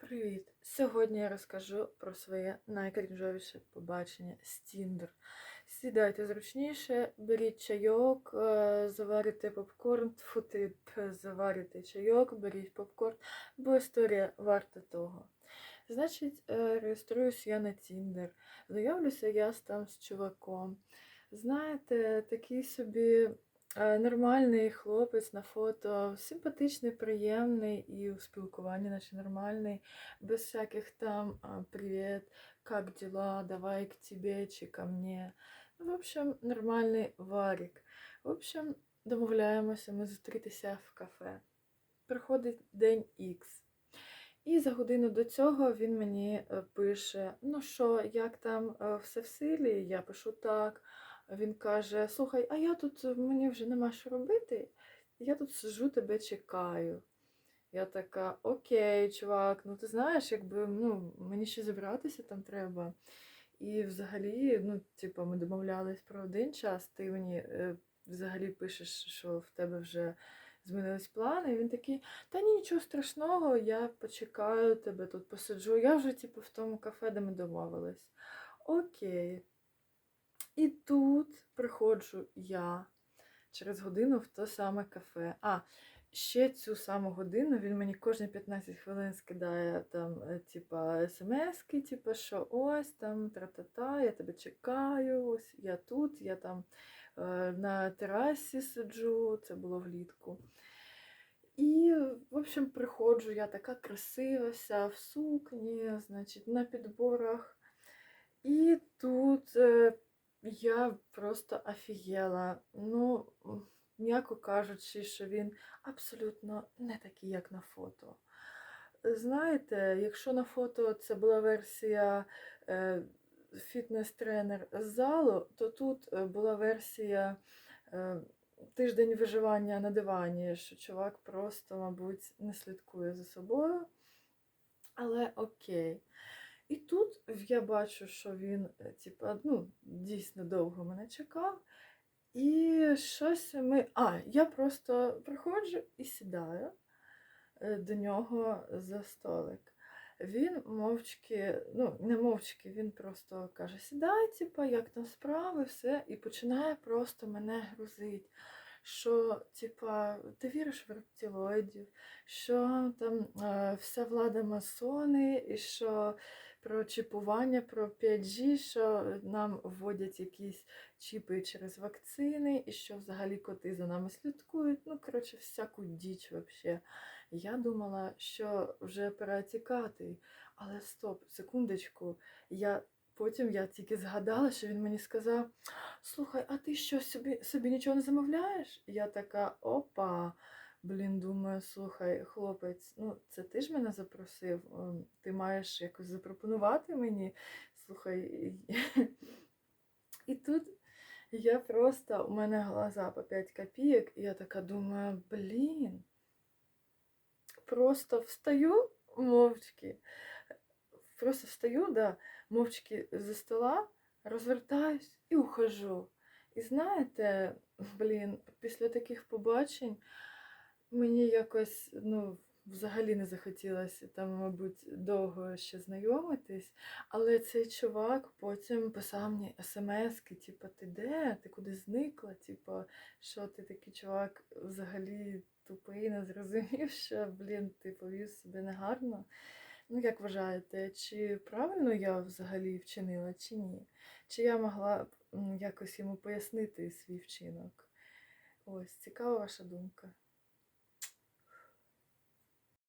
Привіт! Сьогодні я розкажу про своє найкрінжовіше побачення з Тіндер. Сідайте зручніше, беріть чайок, е, заварите попкорн, тьфу ти, заварите чайок, беріть попкорн, бо історія варта того. Значить, е, реєструюсь я на Тіндер. Знайомлюся я там з чуваком. Знаєте, такий собі нормальний хлопець на фото, симпатичний, приємний і у спілкуванні наче нормальний, без всяких там а, «Привет, как дела, давай к тебе чи ко мне». Ну, В общем, нормальний варік. В общем, домовляємося ми зустрітися в кафе. Приходить день Х. І за годину до цього він мені е, пише: Ну що, як там е, все в силі? Я пишу так. Він каже: Слухай, а я тут е, мені вже нема що робити. Я тут сижу, тебе чекаю. Я така, окей, чувак, ну ти знаєш, якби ну, мені ще зібратися там треба. І взагалі, ну, типу, ми домовлялись про один час, ти мені е, взагалі пишеш, що в тебе вже змінились плани. І він такий, та ні, нічого страшного, я почекаю тебе тут посиджу. Я вже, типу, в тому кафе, де ми домовились. Окей. І тут приходжу я через годину в те саме кафе. А, ще цю саму годину він мені кожні 15 хвилин скидає там, е, типа, смски, типа, що ось там тра-та-та, я тебе чекаю, ось я тут, я там е, на терасі сиджу, це було влітку. І, в общем, приходжу, я така красива, вся в сукні, значить, на підборах. І тут е, я просто офігела. Ну, м'яко кажучи, що він абсолютно не такий, як на фото. Знаєте, якщо на фото це була версія е, фітнес-тренер з залу, то тут е, була версія е, тиждень виживання на дивані, що чувак просто, мабуть, не слідкує за собою. Але окей. І тут я бачу, що він, е, типа, ну, дійсно довго мене чекав. І щось ми. А, я просто приходжу і сідаю е, до нього за столик. Він мовчки, ну, не мовчки, він просто каже: сідай, типа, як там справи, все, і починає просто мене грузить. Що, типа, ти віриш в рептилоїдів, що там е, вся влада масони, і що про чіпування, про 5G, що нам вводять якісь чіпи через вакцини, і що взагалі коти за нами слідкують. Ну, коротше, всяку діч взагалі. Я думала, що вже пора тікати. Але стоп, секундочку, я. Потім я тільки згадала, що він мені сказав: Слухай, а ти що собі, собі нічого не замовляєш? Я така, опа. Блін, думаю, слухай, хлопець, ну це ти ж мене запросив. ем, Ти маєш якось запропонувати мені. Слухай. І тут я просто, у мене глаза по 5 копійок, і я така думаю, блін. Просто встаю мовчки. Просто встаю, да, мовчки за стола, розвертаюсь і ухожу. І знаєте, блін, після таких побачень мені якось, ну, взагалі не захотілося там, мабуть, довго ще знайомитись. Але цей чувак потім писав мені смски, типу, ти де? Ти куди зникла? Типу, що ти такий чувак взагалі тупий, не зрозумів, що, блін, ти повів себе негарно. Ну, як вважаєте, чи правильно я взагалі вчинила, чи ні? Чи я могла якось йому пояснити свій вчинок? Ось, цікава ваша думка.